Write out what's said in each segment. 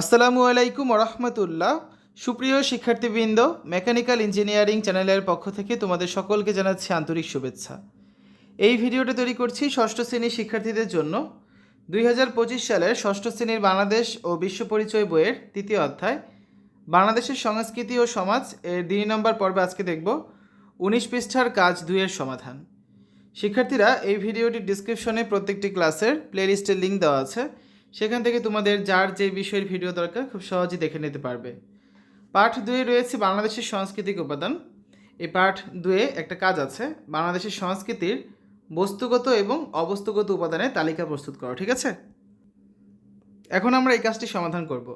আসসালামু আলাইকুম রহমতুল্লাহ সুপ্রিয় শিক্ষার্থীবৃন্দ, মেকানিক্যাল ইঞ্জিনিয়ারিং চ্যানেলের পক্ষ থেকে তোমাদের সকলকে জানাচ্ছি আন্তরিক শুভেচ্ছা। এই ভিডিওটা তৈরি করছি ষষ্ঠ শ্রেণির শিক্ষার্থীদের জন্য। দুই হাজার পঁচিশ সালের ষষ্ঠ শ্রেণির বাংলাদেশ ও বিশ্ব পরিচয় বইয়ের তৃতীয় অধ্যায়, বাংলাদেশের সংস্কৃতি ও সমাজ এর দুই নম্বর পর্বে আজকে দেখব উনিশ পৃষ্ঠার কাজ দুইয়ের সমাধান। শিক্ষার্থীরা, এই ভিডিওটির ডিসক্রিপশনে প্রত্যেকটি ক্লাসের প্লেলিস্টের লিঙ্ক দেওয়া আছে। সেখান থেকে তোমাদের যার যে বিষয়ের ভিডিও দরকার খুব সহজেই দেখে নিতে পারবে। পাঠ দুয়ে রয়েছে বাংলাদেশের সাংস্কৃতিক উপাদান। এই পাঠ দুয়ে একটা কাজ আছে, বাংলাদেশের সংস্কৃতির বস্তুগত এবং অবস্তুগত উপাদানের তালিকা প্রস্তুত করো, ঠিক আছে? এখন আমরা এই কাজটি সমাধান করব।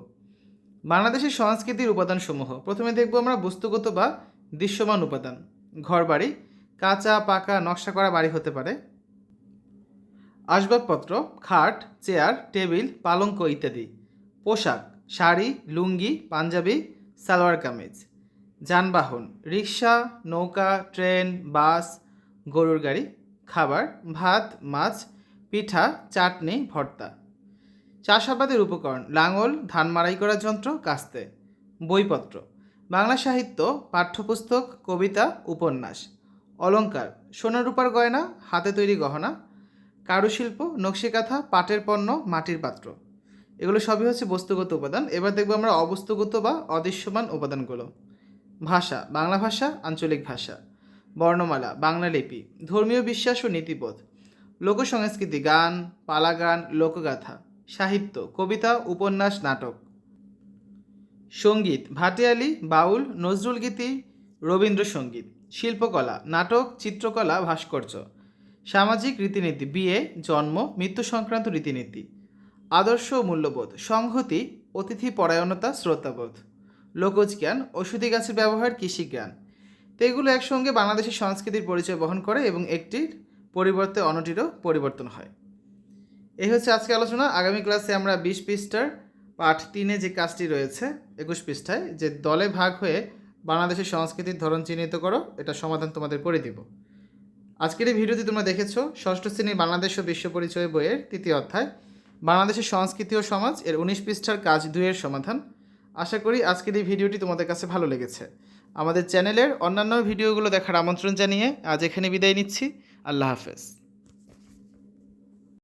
বাংলাদেশের সংস্কৃতির উপাদানসমূহ। প্রথমে দেখব আমরা বস্তুগত বা দৃশ্যমান উপাদান। ঘরবাড়ি, কাঁচা, পাকা, নকশা করা বাড়ি হতে পারে। আসবাবপত্র, খাট, চেয়ার, টেবিল, পালঙ্ক ইত্যাদি। পোশাক, শাড়ি, লুঙ্গি, পাঞ্জাবি, সালোয়ার কামিজ। যানবাহন, রিক্সা, নৌকা, ট্রেন, বাস, গরুর গাড়ি, খাবার, ভাত, মাছ, পিঠা, চাটনি, ভর্তা। চাষাবাদের উপকরণ, লাঙল, ধান মাড়াই করার যন্ত্র, কাস্তে। বইপত্র, বাংলা সাহিত্য, পাঠ্যপুস্তক, কবিতা, উপন্যাস। অলঙ্কার সোনা রূপার গয়না, হাতে তৈরি গহনা কারুশিল্প, নকশিকাঁথা, পাটের পণ্য, মাটির পাত্র। এগুলো সবই হচ্ছে বস্তুগত উপাদান। এবার দেখব আমরা অবস্তুগত বা অদৃশ্যমান উপাদানগুলো। ভাষা, বাংলা ভাষা, আঞ্চলিক ভাষা। বর্ণমালা, বাংলা লিপি, ধর্মীয় বিশ্বাস ও নীতিবোধ। লোকসংস্কৃতি, গান পালা গান লোকগাথা, সাহিত্য, কবিতা, উপন্যাস, নাটক। সংগীত, ভাটিয়ালি, বাউল, নজরুল গীতি, রবীন্দ্রসঙ্গীত, শিল্পকলা, নাটক, চিত্রকলা, ভাস্কর্য। সামাজিক রীতিনীতি, বিয়ে, জন্ম, মৃত্যু সংক্রান্ত রীতিনীতি, আদর্শ ও মূল্যবোধ, সংহতি, অতিথি পরায়ণতা, শ্রদ্ধাবোধ, লোকজ জ্ঞান ওষুধি গাছের ব্যবহার কৃষিজ্ঞান তো এগুলো একসঙ্গে বাংলাদেশের সংস্কৃতির পরিচয় বহন করে এবং একটির পরিবর্তে অন্যটিরও পরিবর্তন হয়। এই হচ্ছে আজকে আলোচনা। আগামী ক্লাসে আমরা বিশ পৃষ্ঠার পাঠ তিনে যে কাজটি রয়েছে, একুশ পৃষ্ঠায়, যে দলে ভাগ হয়ে বাংলাদেশের সংস্কৃতির ধরন চিহ্নিত করো, এটা সমাধান তোমাদের করে দিব। আজকের এই ভিডিওটি তোমরা দেখেছ ষষ্ঠ শ্রেণির বাংলাদেশ ও বিশ্ব পরিচয় বইয়ের তৃতীয় অধ্যায়, বাংলাদেশের সংস্কৃতি ও সমাজ এর উনিশ পৃষ্ঠার কাজ দুইয়ের সমাধান। আশা করি আজকের এই ভিডিওটি তোমাদের কাছে ভালো লেগেছে। আমাদের চ্যানেলের অন্যান্য ভিডিওগুলো দেখার আমন্ত্রণ জানিয়ে আজ এখানে বিদায় নিচ্ছি। আল্লাহ হাফেজ।